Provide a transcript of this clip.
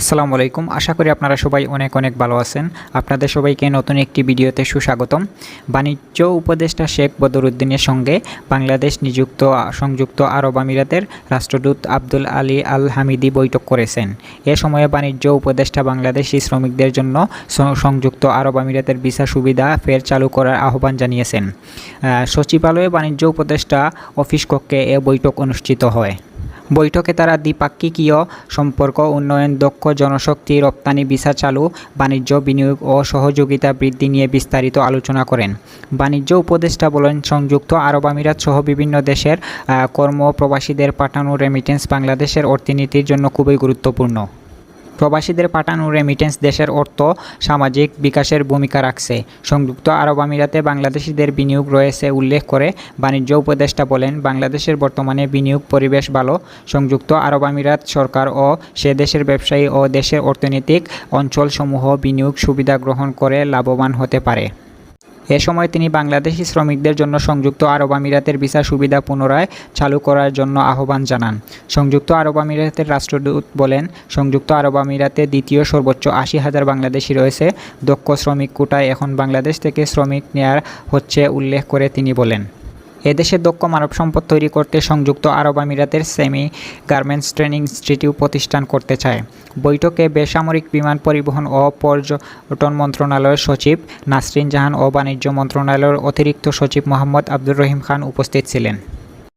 আসসালামু আলাইকুম। আশা করি আপনারা সবাই অনেক অনেক ভালো আছেন। আপনাদের সবাইকে নতুন একটি ভিডিওতে সুস্বাগতম। বাণিজ্য উপদেষ্টা শেখ বদরুদ্দিনের সঙ্গে বাংলাদেশ নিযুক্ত, সংযুক্ত আরব আমিরাতের রাষ্ট্রদূত আব্দুল আলী আল হামিদি বৈঠক করেছেন। এ সময়ে বাণিজ্য উপদেষ্টা বাংলাদেশি শ্রমিকদের জন্য সংযুক্ত আরব আমিরাতের ভিসা সুবিধা ফের চালু করার আহ্বান জানিয়েছেন। সচিবালয়ে বাণিজ্য উপদেষ্টা অফিস কক্ষে এ বৈঠক অনুষ্ঠিত হয়। বৈঠকে তারা দ্বিপাক্ষিকীয় সম্পর্ক, উন্নয়ন, দক্ষ জনশক্তি, রপ্তানি ভিসা চালু, বাণিজ্য, বিনিয়োগ ও সহযোগিতা বৃদ্ধি নিয়ে বিস্তারিত আলোচনা করেন। বাণিজ্য উপদেষ্টা বলেন, সংযুক্ত আরব আমিরাত সহ বিভিন্ন দেশের কর্ম প্রবাসীদের পাঠানো রেমিটেন্স বাংলাদেশের অর্থনীতির জন্য খুবই গুরুত্বপূর্ণ। প্রবাসীদের পাঠানো রেমিটেন্স দেশের অর্থ সামাজিক বিকাশের ভূমিকা রাখছে। সংযুক্ত আরব আমিরাতে বাংলাদেশিদের বিনিয়োগ রয়েছে উল্লেখ করে বাণিজ্য উপদেষ্টা বলেন, বাংলাদেশের বর্তমানে বিনিয়োগ পরিবেশ ভালো। সংযুক্ত আরব আমিরাত সরকার ও সে দেশের ব্যবসায়ী ও দেশের অর্থনৈতিক অঞ্চলসমূহ বিনিয়োগ সুবিধা গ্রহণ করে লাভবান হতে পারে। এ সময় তিনি বাংলাদেশি শ্রমিকদের জন্য সংযুক্ত আরব আমিরাতের ভিসা সুবিধা পুনরায় চালু করার জন্য আহ্বান জানান। সংযুক্ত আরব আমিরাতের রাষ্ট্রদূত বলেন, সংযুক্ত আরব আমিরাতে দ্বিতীয় সর্বোচ্চ আশি হাজার বাংলাদেশি রয়েছে। দক্ষ শ্রমিক কোটায় এখন বাংলাদেশ থেকে শ্রমিক নেয়ার হচ্ছে উল্লেখ করে তিনি বলেন। এদেশে দক্ষ মানব সম্পদ তৈরি করতে সংযুক্ত আরব আমিরাতের সেমি গার্মেন্টস ট্রেনিং ইনস্টিটিউট প্রতিষ্ঠান করতে চায়। বৈঠকে বেসামরিক বিমান পরিবহন ও পর্যটন মন্ত্রণালয়ের সচিব নাসরিন জাহান ও বাণিজ্য মন্ত্রণালয়ের অতিরিক্ত সচিব মোহাম্মদ আব্দুর রহিম খান উপস্থিত ছিলেন।